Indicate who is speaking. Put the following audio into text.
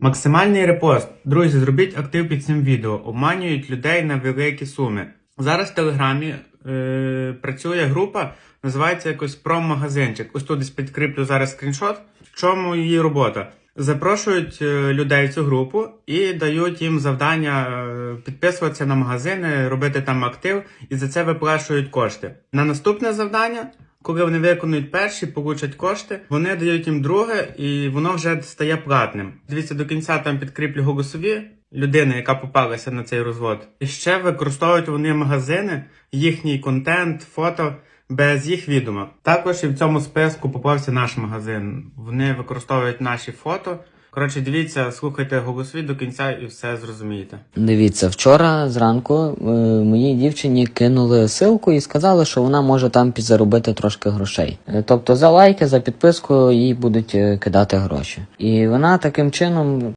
Speaker 1: Максимальний репост. Друзі, зробіть актив під цим відео. Обманюють людей на великі суми. Зараз в Телеграмі е, працює група, називається якось промагазинчик. Ось тут підкріплю зараз скріншот. В чому її робота? Запрошують е, людей в цю групу і дають їм завдання е, підписуватися на магазини, робити там актив, і за це виплачують кошти. На наступне завдання коли вони виконують перші, получать кошти, вони дають їм друге, і воно вже стає платним. Дивіться, до кінця там підкріплю голосові людини, яка попалася на цей розвод. І ще використовують вони магазини, їхній контент, фото без їх відома. Також і в цьому списку попався наш магазин. Вони використовують наші фото. Коротше, дивіться, слухайте голосові до кінця і все зрозумієте.
Speaker 2: Дивіться, вчора зранку е, моїй дівчині кинули ссылку і сказали, що вона може там підзаробити трошки грошей. Е, Тобто за лайки, за підписку їй будуть е, кидати гроші. І вона таким чином